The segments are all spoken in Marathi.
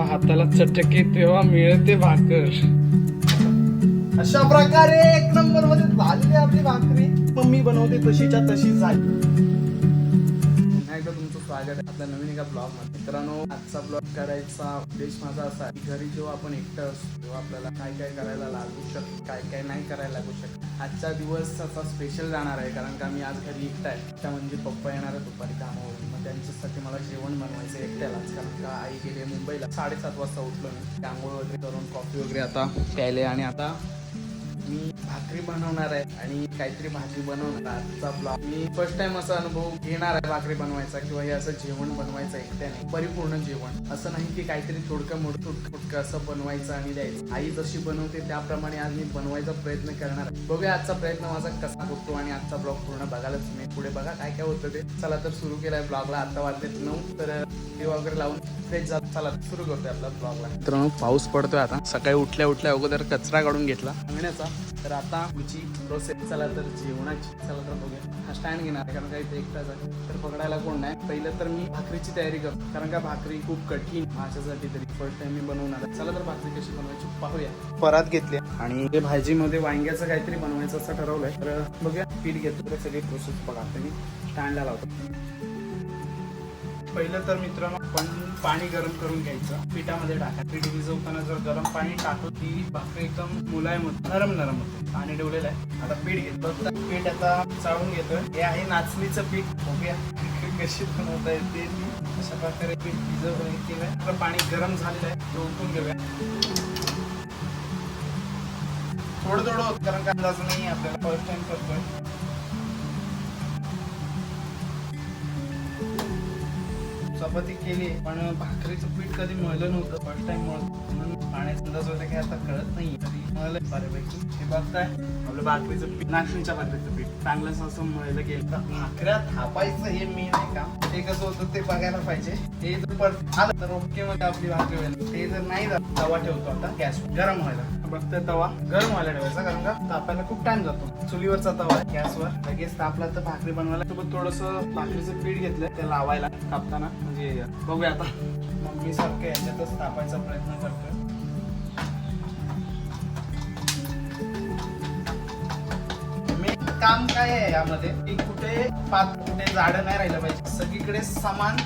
जेव्हा हाताला चटके तेव्हा मिळते भाकर. अशा प्रकारे एक नंबरमध्ये झालेली आपली भाकरी. मम्मी बनवते तशीच्या तशी झाली. आपल्या नवीन एका ब्लॉगमध्ये मित्रांनो आजचा ब्लॉग करायचा उद्देश माझा असा की घरी जेव्हा आपण एकटं असतो तेव्हा आपल्याला काय काय करायला लागू शकतो काय काय नाही करायला लागू शकत. आजचा दिवस असा स्पेशल जाणार आहे कारण का मी आज घरी एकटा आहे. त्या म्हणजे पप्पा येणार आहे दुपारी कामावरून. मग त्यांच्यासाठी मला जेवण बनवायचं एकट्यालाच कारण का आई गेली मुंबईला. साडेसात वाजता उठलो मी. आंघोळ वगैरे करून कॉफी वगैरे आता प्यायले आणि आता मी भाकरी बनवणार आहे आणि काहीतरी भाजी बनवणार आजचा ब्लॉग मी फर्स्ट टाइम असा अनुभव घेणार आहे भाकरी बनवायचा किंवा हे असं जेवण बनवायचं एकट्याने. परिपूर्ण जेवण. असं नाही की काहीतरी थोडकं मोठं थोडकं असं बनवायचं आणि द्यायचं. आई जशी बनवते त्याप्रमाणे आज मी बनवायचा प्रयत्न करणार आहे. बघूया आजचा प्रयत्न माझा कसा होतो आणि आजचा ब्लॉग पूर्ण बघायला तुम्ही पुढे बघा काय काय होतं ते. चला तर सुरू केलाय ब्लॉगला आता वाजलेत नऊ तर ते वगैरे लावून फ्रेश जात चला सुरू करतोय आपला ब्लॉगला मित्रांनो पाऊस पडतोय आता. सकाळी उठल्या उठल्या अगोदर कचरा काढून घेतला. अंगण्याचा. तर आता पुढची प्रोसेस चला तर जेवणाची चला तर बघूया. हा स्टँड घेणार आहे कारण काही ते एकटाच आहे. तर पकडायला कोण नाही. पहिलं तर मी भाकरीची तयारी करतो कारण का भाकरी खूप कठीण माझ्यासाठी तरी. फर्स्ट टाइम मी बनवणार आहे. चला तर भाकरी कशी बनवायची पाहूया. परत घेतली आणि ते भाजीमध्ये वांग्याचं काहीतरी बनवायचं असं ठरवलंय. तर बघूया पीठ घेतो तर सगळी प्रोसेस बघा. मी स्टँडला लावतो. पहिलं तर मित्रांनो आपण पाणी गरम करून घ्यायचं. पिठामध्ये टाकायचं. पीठ भिजवताना जर गरम पाणी टाकलं ती भाकरी एकदम मुलायम होते नरम नरम होते. पाणी ठेवलेलं आहे. आता पीठ घेतो पीठ आता चाळून घेतोय. हे आहे नाचणीचं पीठ. बघूया कशी बनवता येते अशा प्रकारे पीठ भिजवून केलंय. तर पाणी गरम झालेलं आहे. ते उठून घेऊया. थोडं थोडं कारण का अंदाज नाही आपल्याला फर्स्ट टाइम करतोय. चपाती केली पण भाकरीचं पीठ कधी मळलं नव्हतं फर्स्ट टाइम मळत. म्हणून पाण्याचा अंदाज होता की आता कळत नाही तरी मळलं बऱ्यापैकी. हे बघताय आपलं भाकरीचं पीठ नाचणीच्या भाकरीचं पीठ. चांगलं असं मळलं गेलं तर भाकऱ्या थापायचं हे मेन आहे का ते कसं होतं ते बघायला पाहिजे. ते जर परत आलं तर ओके मध्ये आपली भाकरी होईल. ते जर नाही झालं तवा ठेवतो आता. गॅस गरम व्हायला. बघतोय तवा. गरम व्हायला ठेवायचा कारण का तापायला खूप टाइम जातो. चुलीवरचा तवा आहे गॅसवर. लगेच तापला तर भाकरी बनवायला. सोबत थोडस भाकरीचं पीठ घेतलं ते लावायला कापताना. म्हणजे बघूया आता. मम्मी सारखं याच्यातच तापायचा प्रयत्न करतोय. काम काय आहे यामध्ये? की कुठे पात कुठे झाडं नाही राहिलं पाहिजे. सगळीकडे समान.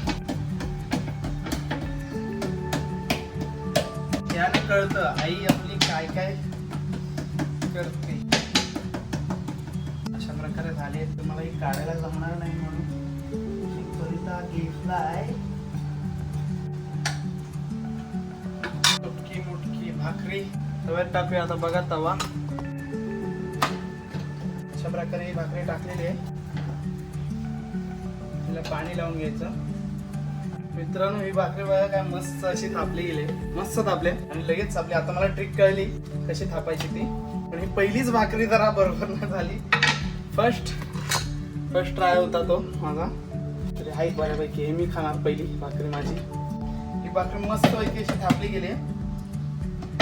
याने कळतं आई आपली काय काय काढायला जमणार नाही म्हणून मी करिता घेतलाय मुटकी मुटकी भाकरी. तव्यात टाकूया आता बघा तवा. अशा प्रकारे ही भाकरी टाकलेली आहे. तिला पाणी लावून घ्यायचं. मित्रांनो ही भाकरी बघा काय मस्त अशी थापली गेली मस्त थापले आणि लगेच थापले. आता मला ट्रिक कळली कशी थापायची ती. पण ही पहिलीच भाकरी जरा बरोबर नाही झाली. फर्स्ट फर्स्ट ट्राय होता तो. माझा. तरी हाय बऱ्यापैकी हे मी खाणार पहिली भाकरी माझी. ही भाकरी मस्त पैकी अशी थापली गेली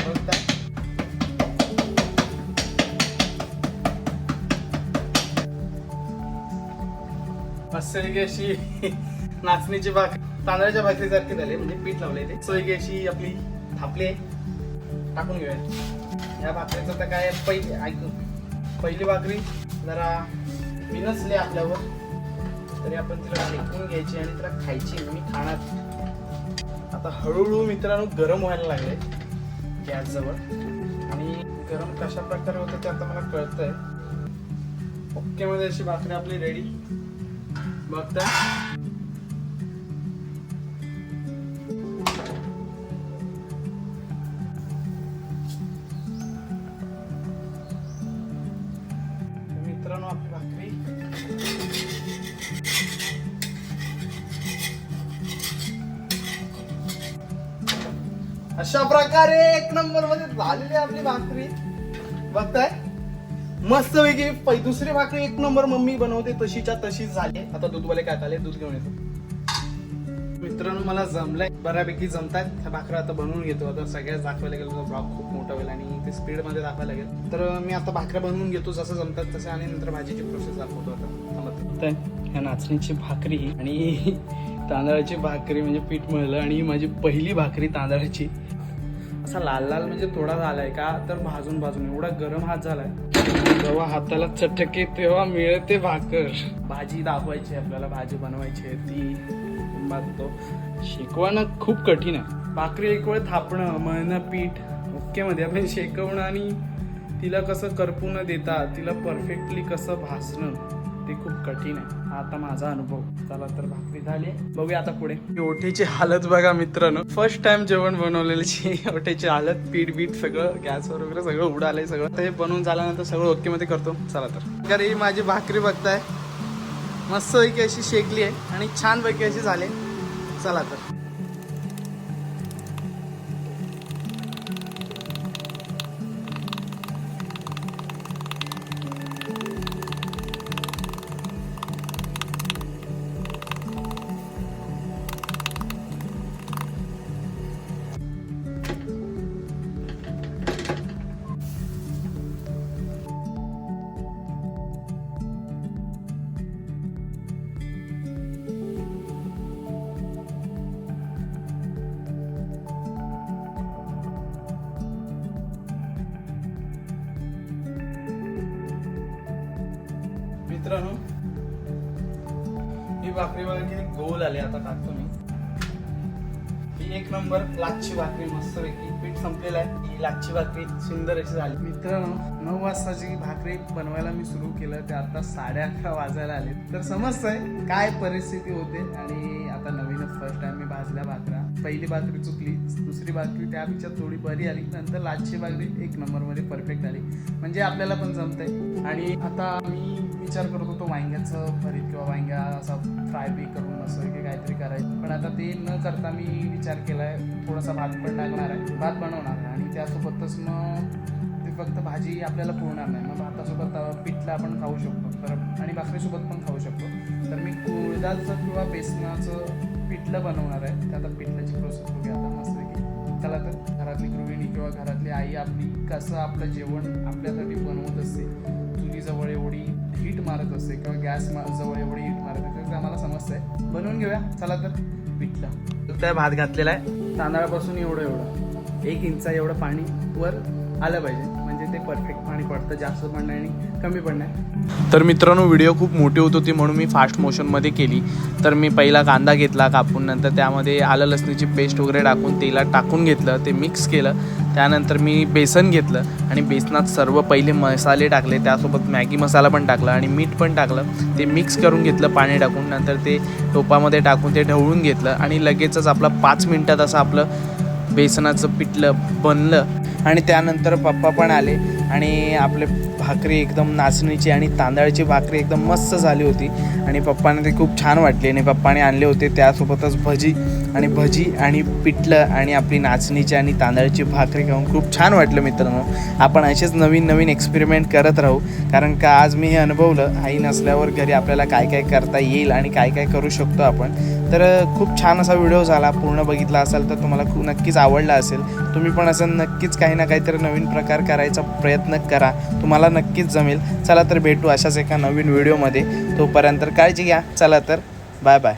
बघता. मस्त अशी नाचणीची भाकरी तांदळाच्या भाकरीसारखी झाली म्हणजे पीठ लावले ते. सोयगी अशी आपली थापली टाकून घेऊया. या भाकरीचं तर काय पहिली ऐक पहिली भाकरी जरा विनसली आपल्यावर. तरी आपण तिला फेकून घ्यायची आणि तिला खायची मी खाणार. आता हळूहळू मित्रांनो गरम व्हायला लागले गॅस जवळ आणि गरम कशा प्रकारे होतं ते आता मला कळतंय. ओके मध्ये अशी भाकरी आपली रेडी बघता. मित्रांनो आपली भाकरी अशा प्रकारे एक नंबरमध्ये झालेली आपली भाकरी. बघताय? मस्त वेगळी दुसरी भाकरी एक नंबर मम्मी बनवते तशीच्या तशीच झाली. आता दूधवाले काय आले दूध घेऊन येतो. मित्रांनो मला जमलंय. बऱ्यापैकी जमतात ह्या भाकऱ्या आता बनवून घेतो. आता सगळ्याच दाखवायला गेलो तर ब्लॉग खूप मोठा होईल आणि ते स्पीडमध्ये दाखवायला लागेल. तर मी आता भाकऱ्या बनवून घेतो. जसं जमतात तसं आणि नंतर भाजीची प्रोसेस दाखवतो आता. ह्या नाचणीची भाकरी आणि तांदळाची भाकरी म्हणजे पीठ मळलं आणि ही माझी पहिली भाकरी तांदळाची. असा लाल लाल म्हणजे थोडा झालाय का तर भाजून भाजून. एवढा गरम हात झालाय. जेव्हा हाताला चटके तेव्हा मिळते भाकर. भाजी दाखवायची आहे आपल्याला भाजी बनवायची आहे ती. बघतो शिकवणं खूप कठीण आहे. भाकरी एक वेळ थापणं मळणं पीठ ओके मध्ये आपण शेकवणं आणि तिला कसं करपून देता तिला परफेक्टली कसं भासणं ते खूप कठीण आहे. आता माझा अनुभव. चला तर भाकरी झाली बघूया आता पुढे. ओठीची हालत बघा मित्रांनो. फर्स्ट टाइम जेवण बनवलेली ओठीची हालत पीठ बीठ सगळं गॅसवर वगैरे सगळं उडालंय सगळं. ते बनवून झाल्यानंतर सगळं ओके मध्ये करतो. चला तर. अरे ही माझी भाकरी बघताय मस्तपैकी अशी शेकली आहे आणि छानपैकी अशी झाली चला तर. मित्रांनो ही भाकरी वगैरे किती गोल आली आता टाकतो मी. ही एक नंबर लाच्छी भाकरी मस्त पैकी पीठ संपलेलं आहे. ही लाच्छी भाकरी सुंदर अशी झाली. मित्रांनो नऊ वाजताची भाकरी बनवायला मी सुरू केलं ते आता साडे अकरा वाजायला आले. तर समजतंय काय परिस्थिती होते आणि आता नवीन फर्स्ट टाइम मी भाजल्या भाकऱ्या. पहिली भाकरी चुकली दुसरी भाकरी त्यापेक्षा थोडी बरी आली. नंतर लाच्छी भाकरी एक नंबरमध्ये परफेक्ट आली. म्हणजे आपल्याला पण जमतंय. आणि आता मी विचार करत होतो वांग्याचं भरीत किंवा वांग्या असा फ्राय बी करून असं की काहीतरी करायचं. पण आता ते न करता मी विचार केला आहे थोडासा भात पण टाकणार आहे. भात बनवणार आहे आणि त्यासोबतच मग ते फक्त भाजी आपल्याला पुरणार नाही. मग भातासोबत पिठला आपण खाऊ शकतो. तर आणि भाकरीसोबत पण खाऊ शकतो. तर मी कुळदाचं किंवा बेसनाचं पिठलं बनवणार आहे. तर आता पिठल्याची प्रोसेस बघूया. आता मस्त की त्याला तर घरातली गृहिणी किंवा घरातली आई आपली कसं आपलं जेवण आपल्यासाठी बनवत असते. मारत असते किंवा गॅस जवळ एवढी हीट मारत असते ते आम्हाला समजतंय. बनवून घेऊया. चला तर. पिठलं त्या भात घातलेला आहे. तांदळापासून एवढं एवढं. एक इंचा एवढं पाणी वर आलं पाहिजे. परफेक्ट पाणी पडतं जास्त पण नाही आणि कमी पण नाही. तर मित्रांनो व्हिडिओ खूप मोठी होत होती म्हणून मी फास्ट मोशनमध्ये केली. तर मी पहिला कांदा घेतला कापून नंतर त्यामध्ये आलं लसणीची पेस्ट वगैरे टाकून तेलात टाकून घेतलं ते मिक्स केलं. त्यानंतर मी बेसन घेतलं आणि बेसनात सर्व पहिले मसाले टाकले. त्यासोबत मॅगी मसाला पण टाकला आणि मीठ पण टाकलं. ते मिक्स करून घेतलं पाणी टाकून नंतर ते टोपामध्ये टाकून ते ढवळून घेतलं आणि लगेचच आपलं पाच मिनटात असं आपलं बेसनाचं पिठलं बनलं. आणि त्यानंतर पप्पा पण आले. आणि आपले भाकरी एकदम नाचणीची आणि तांदळाची भाकरी एकदम मस्त झाली होती. आणि पप्पाने ते खूप छान वाटली. आणि पप्पाने आणले होते त्यासोबतच भजी. आणि भजी आणि पिठलं आणि आपली नाचणीची आणि तांदळाची भाकरी खाऊन खूप छान वाटलं मित्रांनो. आपण असेच नवीन नवीन एक्सपेरिमेंट करत राहू. कारण का आज मी हे अनुभवलं आई नसल्यावर घरी आपल्याला काय काय करता येईल आणि काय काय करू शकतो आपण. तर खूप छान असा व्हिडिओ झाला. पूर्ण बघितला असाल तर तुम्हाला खूप नक्कीच आवडला असेल. तुम्ही पण असं नक्कीच काही ना काहीतरी नवीन प्रकार करायचा प्रयत्न करा. तुम्हाला नक्कीच जमेल. चला तर भेटू अशाच एका नवीन व्हिडिओमध्ये. तोपर्यंत काळजी घ्या. चला तर बाय बाय